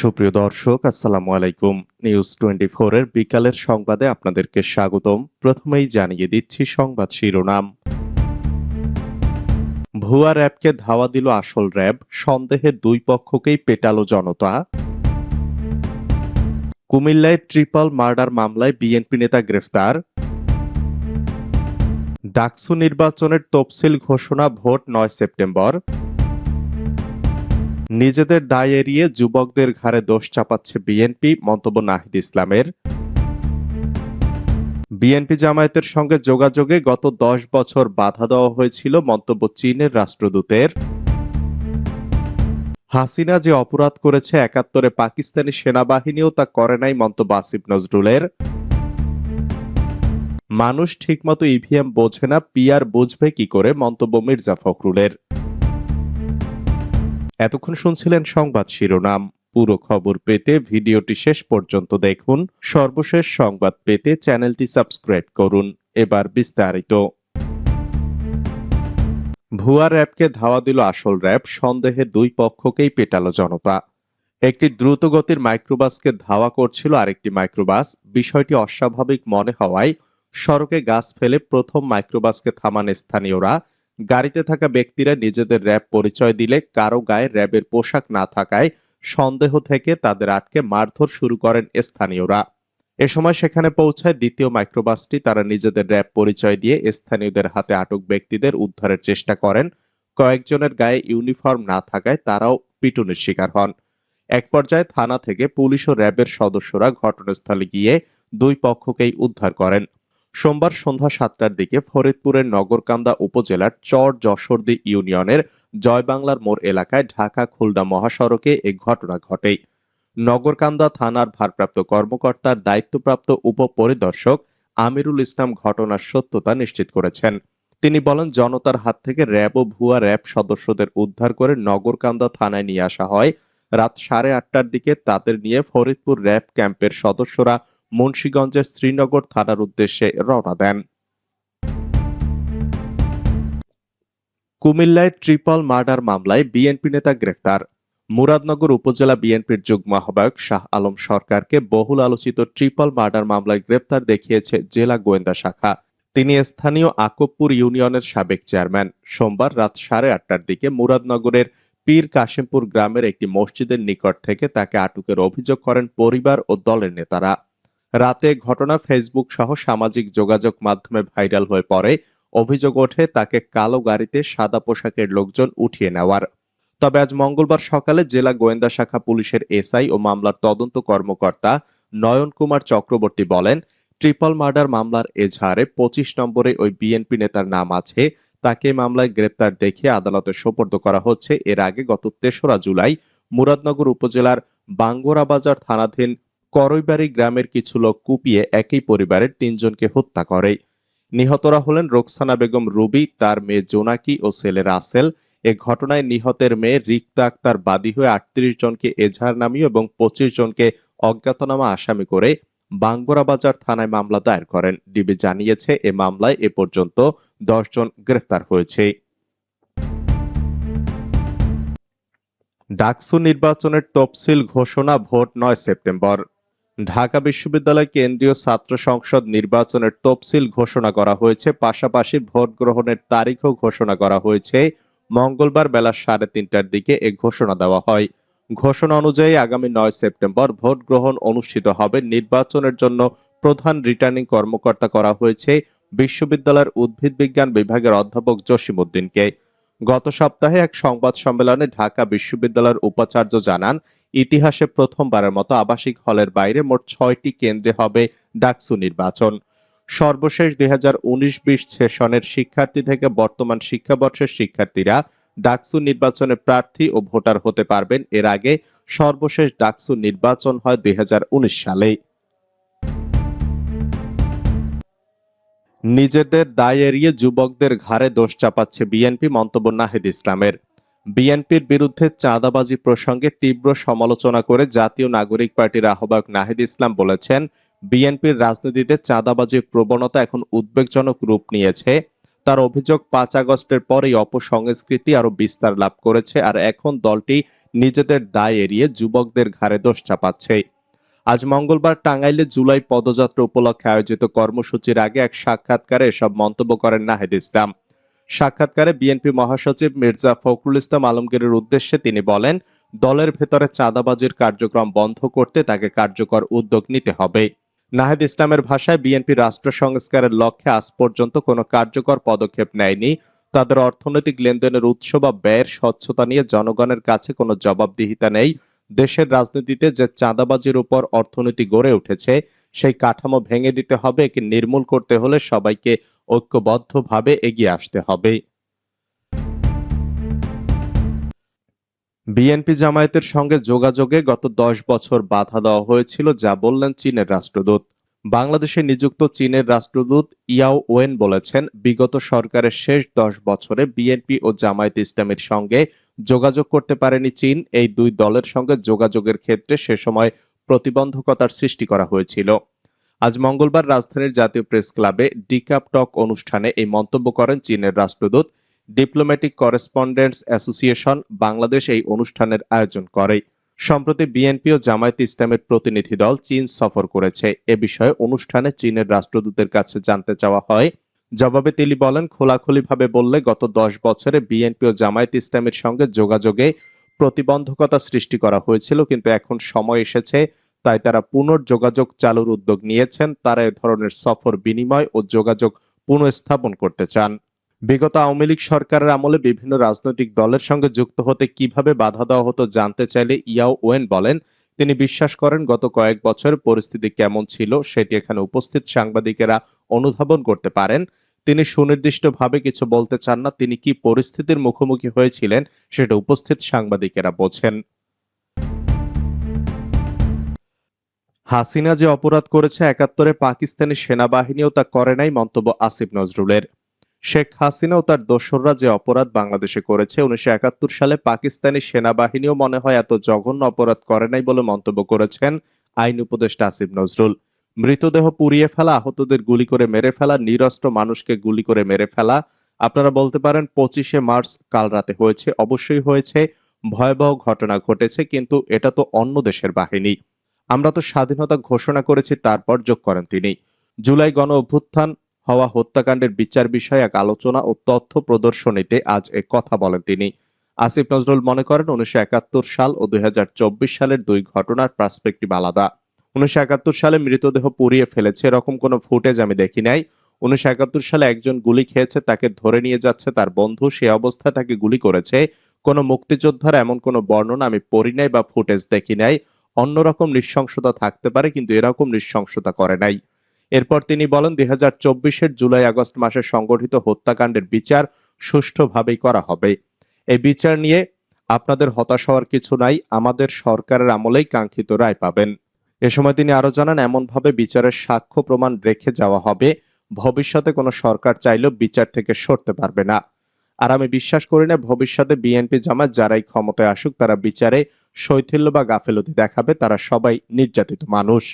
সুপ্রিয় দর্শক, আসসালামু আলাইকুম। নিউজ টোয়েন্টি এর বিকালের সংবাদে আপনাদেরকে স্বাগতম। প্রথমেই জানিয়ে দিচ্ছি সংবাদ শিরোনাম। ভুয়া র্যাবকে ধাওয়া দিল আসল র্যাব, সন্দেহে দুই পক্ষকেই পেটালো জনতা। কুমিল্লায় ট্রিপল মার্ডার মামলায় বিএনপি নেতা গ্রেফতার। ডাকসু নির্বাচনের তফসিল ঘোষণা ভোট নয় সেপ্টেম্বর। নিজেদের দায় এড়িয়ে যুবকদের ঘাড়ে দোষ চাপাচ্ছে বিএনপি, মন্তব্য নাহিদ ইসলামের। বিএনপি জামায়াতের সঙ্গে যোগাযোগে গত দশ বছর বাধা দেওয়া হয়েছিল মন্তব্য চীনের রাষ্ট্রদূতের। হাসিনা যে অপরাধ করেছে একাত্তরে পাকিস্তানি সেনাবাহিনীও তা করে নাই মন্তব্য আসিফ নজরুলের। মানুষ ঠিকমতো ইভিএম বোঝে না পিয়ার বুঝবে কি করে, মন্তব্য মির্জা ফখরুলের। এতক্ষণ শুনছিলেন সংবাদ শিরোনাম। পুরো খবর পেতে ভিডিওটি শেষ পর্যন্ত দেখুন। সর্বশেষ সংবাদ পেতে চ্যানেলটি সাবস্ক্রাইব করুন। এবার বিস্তারিত। ভুয়া র্যাবকে ধাওয়া দিল আসল র্যাব, সন্দেহে দুই পক্ষকেই পেটালো জনতা। একটি দ্রুতগতির মাইক্রোবাসকে ধাওয়া করছিল আরেকটি মাইক্রোবাস। বিষয়টি অস্বাভাবিক মনে হওয়ায় সড়কে গাছ ফেলে প্রথম মাইক্রোবাসকে থামান স্থানীয়রা। গাড়িতে থাকা ব্যক্তিরা নিজেদের র্যাব পরিচয় দিলে কারও গায়ে র্যাবের পোশাক না থাকায় সন্দেহ থেকে তাদের আটকে মারধর শুরু করেন স্থানীয়রা। এ সময় সেখানে পৌঁছায় দ্বিতীয় মাইক্রোবাসটি। তারা নিজেদের র্যাব পরিচয় দিয়ে স্থানীয়দের হাতে আটক ব্যক্তিদের উদ্ধারের চেষ্টা করেন। কয়েকজনের গায়ে ইউনিফর্ম না থাকায় তারাও পিটুনের শিকার হন। এক পর্যায়ে থানা থেকে পুলিশ ও র্যাবের সদস্যরা ঘটনাস্থলে গিয়ে দুই পক্ষকেই উদ্ধার করেন। সোমবার সন্ধ্যা সাতটার দিকে ফরিদপুরের নগরকান্দা উপজেলার চর যশোরদি ইউনিয়নের জয়বাংলার মোড় এলাকায় ঢাকা খুলনা মহাসড়কে এ ঘটনা ঘটে। নগরকান্দা থানার ভারপ্রাপ্ত কর্মকর্তার দায়িত্বপ্রাপ্ত উপপরিদর্শক আমিরুল ইসলাম ঘটনার সত্যতা নিশ্চিত করেছেন। তিনি বলেন, জনতার হাত থেকে র্যাব ও ভুয়া র্যাব সদস্যদের উদ্ধার করে নগরকান্দা থানায় নিয়ে আসা হয়। রাত সাড়ে আটটার দিকে তাদের নিয়ে ফরিদপুর র্যাব ক্যাম্পের সদস্যরা মুন্সীগঞ্জের শ্রীনগর থানার উদ্দেশ্যে রওনা দেন। কুমিল্লায় ট্রিপল মার্ডার মামলায় বিএনপি নেতা গ্রেফতার। মুরাদনগর উপজেলা বিএনপির যুগ্ম আহ্বায়ক শাহ আলম সরকারকে বহুল আলোচিত ট্রিপল মার্ডার মামলায় গ্রেফতার দেখিয়েছে জেলা গোয়েন্দা শাখা। তিনি স্থানীয় আকবপুর ইউনিয়নের সাবেক চেয়ারম্যান। সোমবার রাত সাড়ে আটটার দিকে মুরাদনগরের পীর কাশিমপুর গ্রামের একটি মসজিদের নিকট থেকে তাকে আটকের অভিযোগ করেন পরিবার ও দলের নেতারা। রাতে ঘটনা ফেসবুক সহ সামাজিক যোগাযোগ মাধ্যমে ভাইরাল হয়ে পড়ে। অভিযোগ ওঠে তাকে কালো গাড়িতে সাদা পোশাকের লোকজন উঠিয়ে নেওয়ার। তবে আজ মঙ্গলবার সকালে জেলা গোয়েন্দা শাখা পুলিশের এসআই ও মামলার তদন্ত কর্মকর্তা নয়ন কুমার চক্রবর্তী বলেন, ট্রিপল মার্ডার মামলার এজাহারে পঁচিশ নম্বরে ওই বিএনপি নেতার নাম আছে। তাকে মামলায় গ্রেপ্তার দেখে আদালতে সোপর্দ করা হচ্ছে। এর আগে গত তেসরা জুলাই মুরাদনগর উপজেলার বাঙ্গোরাবাজার থানাধীন করইবাড়ি গ্রামের কিছু লোক কুপিয়ে একই পরিবারের তিনজনকে হত্যা করে। নিহতরা হলেন রোকসানা বেগম রুবি, তার মেয়ে জোনাকি ও ছেলে রাসেল। এ ঘটনায় নিহতের মেয়ে রিক্তা আক্তার বাদী হয়ে আটত্রিশ জনকে এজাহার নামিয়ে এবং পঁচিশ জনকে অজ্ঞাতনামা আসামি করে বাঙ্গোরাবাজার থানায় মামলা দায়ের করেন। ডিবি জানিয়েছে, এ মামলায় এ পর্যন্ত দশ জন গ্রেফতার হয়েছে। ডাকসু নির্বাচনের তফসিল ঘোষণা ভোট নয় সেপ্টেম্বর। ঢাকা বিশ্ববিদ্যালয় কেন্দ্রীয় ছাত্র সংসদ নির্বাচনের তফসিল ঘোষণা করা হয়েছে। পাশাপাশি ভোট গ্রহণের তারিখও ঘোষণা করা হয়েছে। মঙ্গলবার বেলা সাড়ে তিনটার দিকে এ ঘোষণা দেওয়া হয়। ঘোষণা অনুযায়ী আগামী নয় সেপ্টেম্বর ভোট গ্রহণ অনুষ্ঠিত হবে। নির্বাচনের জন্য প্রধান রিটার্নিং কর্মকর্তা করা হয়েছে। বিশ্ববিদ্যালয়ের উদ্ভিদ বিজ্ঞান বিভাগের অধ্যাপক জসিমউদ্দিনকে। গত সপ্তাহে এক সংবাদ সম্মেলনে ঢাকা বিশ্ববিদ্যালয়ের উপাচার্য জানান, ইতিহাসে প্রথমবারের মতো আবাসিক হলের বাইরে মোট ছয়টি কেন্দ্রে হবে ডাকসু নির্বাচন। সর্বশেষ দুই হাজার উনিশ বিশ সেশনের শিক্ষার্থী থেকে বর্তমান শিক্ষাবর্ষের শিক্ষার্থীরা ডাকসু নির্বাচনে প্রার্থী ও ভোটার হতে পারবেন। এর আগে সর্বশেষ ডাকসু নির্বাচন হয় দুই হাজার উনিশ সালে নিজেদের দায় এড়িয়ে যুবকদের ঘাড়ে দোষ চাপাচ্ছে বিএনপি, মন্তব্য নাহিদ ইসলামের। বিএনপির বিরুদ্ধে চাঁদাবাজি প্রসঙ্গে তীব্র সমালোচনা করে জাতীয় নাগরিক পার্টির আহ্বায়ক নাহিদ ইসলাম বলেছেন, বিএনপির রাজনীতিতে চাঁদাবাজির প্রবণতা এখন উদ্বেগজনক রূপ নিয়েছে। তার অভিযোগ, পাঁচ আগস্টের পরেই অপসংস্কৃতি আরও বিস্তার লাভ করেছে আর এখন দলটি নিজেদের দায় এড়িয়ে যুবকদের ঘাড়ে দোষ চাপাচ্ছে। আজ মঙ্গলবার টাঙ্গাইলে জুলাই পদযাত্রা উপলক্ষে আয়োজিত কর্মসূচির আগে এক সাক্ষাৎকারে এসব মন্তব্য করেন নাহিদ ইসলাম। সাক্ষাৎকারে বিএনপি মহাসচিব মির্জা ফখরুল ইসলাম আলমগীরের উদ্দেশ্যে তিনি বলেন, দলের ভেতরে চাঁদাবাজির কার্যক্রম বন্ধ করতে তাকে কার্যকর উদ্যোগ নিতে হবে। নাহিদ ইসলামের ভাষায়, বিএনপি রাষ্ট্র সংস্কারের লক্ষ্যে আজ পর্যন্ত কোনো কার্যকর পদক্ষেপ নেয়নি। তাদের অর্থনৈতিক লেনদেনের উৎস বা ব্যয়ের স্বচ্ছতা নিয়ে জনগণের কাছে কোনো জবাবদিহিতা নেই। দেশের রাজনীতিতে যে চাঁদাবাজির উপর অর্থনীতি গড়ে উঠেছে, সেই কাঠামো ভেঙে দিতে হবে একে নির্মূল করতে হলে সবাইকে ঐক্যবদ্ধভাবে এগিয়ে আসতে হবে। বিএনপি জামায়াতের সঙ্গে যোগাযোগে গত দশ বছর বাধা দেওয়া হয়েছিল, যা বললেন চীনের রাষ্ট্রদূত। বাংলাদেশে নিযুক্ত চীনের রাষ্ট্রদূত ইয়াও ওয়েন বলেছেন, বিগত সরকারের শেষ দশ বছরে বিএনপি ও জামায়াত ইসলামের সঙ্গে যোগাযোগ করতে পারেনি চীন। এই দুই দলের সঙ্গে যোগাযোগের ক্ষেত্রে সে সময় প্রতিবন্ধকতার সৃষ্টি করা হয়েছিল। আজ মঙ্গলবার রাজধানীর জাতীয় প্রেস ক্লাবে ডিকাপ টক অনুষ্ঠানে এই মন্তব্য করেন চীনের রাষ্ট্রদূত। ডিপ্লোম্যাটিক করেসপন্ডেন্টস অ্যাসোসিয়েশন বাংলাদেশ এই অনুষ্ঠানের আয়োজন করে। সম্প্রতি বিএনপি ও জামায়াত ইসলামের প্রতিনিধি দল চীন সফর করেছে। এ বিষয়ে অনুষ্ঠানে চীনের রাষ্ট্রদূতের কাছে জানতে চাওয়া হয়। জবাবে তিনি বলেন, খোলাখুলিভাবে বললে গত দশ বছরে বিএনপি ও জামায়াত ইসলামের সঙ্গে যোগাযোগে প্রতিবন্ধকতা সৃষ্টি করা হয়েছিল, কিন্তু এখন সময় এসেছে, তাই তারা পুনর্যোগাযোগ চালুর উদ্যোগ নিয়েছেন। তারা এ ধরনের সফর বিনিময় ও যোগাযোগ পুনঃস্থাপন করতে চান। বিগত আওয়ামী লীগ সরকারের আমলে বিভিন্ন রাজনৈতিক দলের সঙ্গে যুক্ত হতে কীভাবে বাধা দেওয়া হতো জানতে চাইলে ইয়াও ওয়েন বলেন, তিনি বিশ্বাস করেন গত কয়েক বছর পরিস্থিতি কেমন ছিল সেটি এখানে উপস্থিত সাংবাদিকেরা অনুধাবন করতে পারেন। তিনি সুনির্দিষ্টভাবে কিছু বলতে চান না, তিনি কি পরিস্থিতির মুখোমুখি হয়েছিলেন সেটা উপস্থিত সাংবাদিকেরা বোঝেন। হাসিনা যে অপরাধ করেছে একাত্তরে পাকিস্তানি সেনাবাহিনীও তা করে নাই, মন্তব্য আসিফ নজরুলের। শেখ হাসিনা ও তার দোসররা যে অপরাধ বাংলাদেশে করেছে, উনিশশো একাত্তর সালে পাকিস্তানি সেনাবাহিনীও মনে হয় এত জঘন্য অপরাধ করে নাই বলে মন্তব্য করেছেন আইন উপদেষ্টা আসিফ নজরুল। মৃতদেহ পুড়িয়ে ফেলা, আহতদের গুলি করে মেরে ফেলা, নিরস্ত্র মানুষকে গুলি করে মেরে ফেলা, আপনারা বলতে পারেন পঁচিশে মার্চ কাল রাতে হয়েছে, অবশ্যই হয়েছে, ভয়াবহ ঘটনা ঘটেছে, কিন্তু এটা তো অন্য দেশের বাহিনী। আমরা তো স্বাধীনতা ঘোষণা করেছি, তারপর যোগ করেন তিনি। জুলাই গণ অভ্যুত্থান হওয়া হত্যাকাণ্ডের বিচার বিষয়ে এক আলোচনা ও তথ্য প্রদর্শনীতে আজ এ কথা বলেন তিনি। আসিফ নজরুল মনে করেন উনিশশো একাত্তর সাল ও দু হাজার চব্বিশ সালের দুই ঘটনার পার্সপেক্টিভ আলাদা। উনিশশো একাত্তর সালে মৃতদেহ পুড়িয়ে ফেলেছে, এরকম কোনো ফুটেজ আমি দেখি নাই। উনিশশো একাত্তর সালে একজন গুলি খেয়েছে, তাকে ধরে নিয়ে যাচ্ছে তার বন্ধু, সে অবস্থায় তাকে গুলি করেছে। কোনো মুক্তিযোদ্ধার এমন কোনো বর্ণনা আমি পড়ি নাই বা ফুটেজ দেখি নাই। অন্যরকম নৃশংসতা থাকতে পারে, কিন্তু এরকম নৃশংসতা করে নাই। এরপর তিনি বলেন দুই হাজার চব্বিশের জুলাই আগস্ট মাসে সংগঠিত হত্যাকাণ্ডের বিচার সুষ্ঠুভাবেই করা হবে। এই বিচার নিয়ে আপনাদের হতাশ হওয়ার কিছু নাই, আমাদের সরকারের আমলেই কাঙ্ক্ষিত রায় পাবেন। এ সময় তিনি আরও জানান, এমনভাবে বিচারের সাক্ষ্য প্রমাণ রেখে যাওয়া হবে, ভবিষ্যতে কোনো সরকার চাইলেও বিচার থেকে সরতে পারবে না। আর আমি বিশ্বাস করি না, ভবিষ্যতে বিএনপি জামাত যারাই ক্ষমতায় আসুক, তারা বিচারে শৈথিল্য বা গাফেলতি দেখাবে, তারা সবাই নির্যাতিত মানুষ।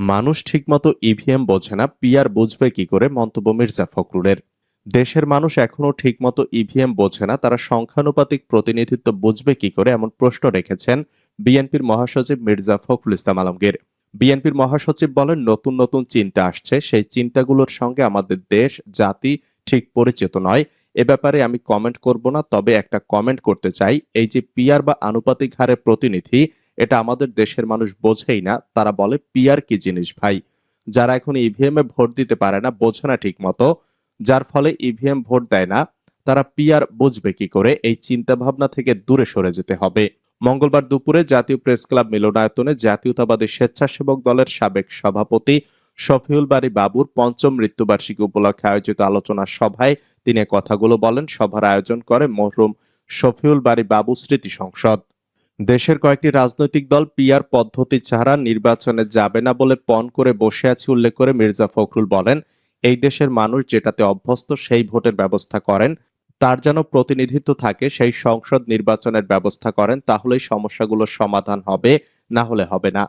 মানুষ ঠিকমতো ইভিএম বোঝে না পিআর বুঝবে কি করে মন্তব্য মির্জা ফখরুলের। দেশের মানুষ এখনও ঠিকমতো ইভিএম বোঝে না, তারা সংখ্যানুপাতিক প্রতিনিধিত্ব বুঝবে কি করে এমন প্রশ্ন রেখেছেন বিএনপির মহাসচিব মির্জা ফখরুল ইসলাম আলমগীর। বিএনপির মহাসচিব বলেন, নতুন নতুন চিন্তা আসছে। সেই চিন্তাগুলোর সঙ্গে আমাদের দেশ, জাতি ঠিক পরিচিত নয়। এ ব্যাপারে আমি কমেন্ট করব না, তবে একটা কমেন্ট করতে চাই। এই যে পিয়ার বা আনুপাতিক হারে প্রতিনিধি, এটা আমাদের দেশের মানুষ বোঝেই না। তারা বলে পিয়ার কি জিনিস ভাই? যারা এখন ইভিএম এ ভোট দিতে পারে না, বোঝে না ঠিক মতো যার ফলে ইভিএম ভোট দেয় না, তারা পিয়ার বুঝবে কি করে? এই চিন্তা ভাবনা থেকে দূরে সরে যেতে হবে। মঙ্গলবার দুপুরে জাতীয় প্রেস ক্লাব মিলনায়তনে জাতীয়তাবাদী স্বেচ্ছাসেবক দলের সাবেক সভাপতি শফিউল বাড়ি বাবুর পঞ্চম মৃত্যুবার্ষিকী উপলক্ষে আয়োজিত আলোচনা সভায় তিনি কথাগুলো বলেন, সভার আয়োজন করে মরহুম শফিউল বাড়ি বাবু স্মৃতি সংসদ। দেশের কয়েকটি রাজনৈতিক দল পিয়ার পদ্ধতি ছাড়া নির্বাচনে যাবে না বলে পণ করে বসে আছে উল্লেখ করে মির্জা ফখরুল বলেন, এই দেশের মানুষ যেটাতে অভ্যস্ত সেই ভোটের ব্যবস্থা করেন। তার যেন প্রতিনিধিত্ব থাকে, সেই সংসদ নির্বাচনের ব্যবস্থা করেন, তাহলেই সমস্যাগুলোর সমাধান হবে, না হলে হবে না।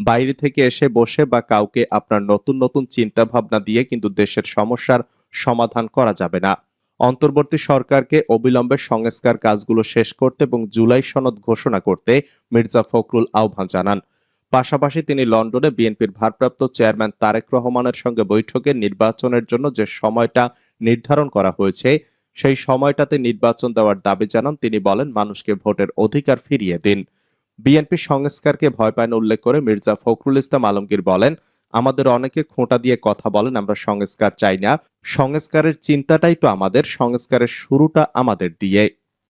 বাইরে থেকে এসে বসে বা কাউকে আপনার নতুন নতুন চিন্তা ভাবনা দিয়ে কিন্তু দেশের সমস্যার সমাধান করা যাবে না। অন্তর্বর্তী সরকারকে অবিলম্বে সংস্কার কাজগুলো শেষ করতে এবং জুলাই সনদ ঘোষণা করতে মির্জা ফখরুল আহ্বান জানান। পাশাপাশি তিনি লন্ডনে বিএনপির ভারপ্রাপ্ত চেয়ারম্যান তারেক রহমানের সঙ্গে বৈঠকে নির্বাচনের জন্য যে সময়টা নির্ধারণ করা হয়েছে সেই সময়টাতে নির্বাচন দেওয়ার দাবি জানান তিনি বলেন, মানুষকে ভোটের অধিকার ফিরিয়ে দিন। বিএনপি সংস্কারকে ভয় পায় না উল্লেখ করে মির্জা ফখরুল ইসলাম আলমগীর বলেন, আমাদের অনেকে খোঁটা দিয়ে কথা বলেন, আমরা সংস্কার চাই না। সংস্কারের চিন্তাটাই তো আমাদের, সংস্কারের শুরুটা আমাদের দিয়ে।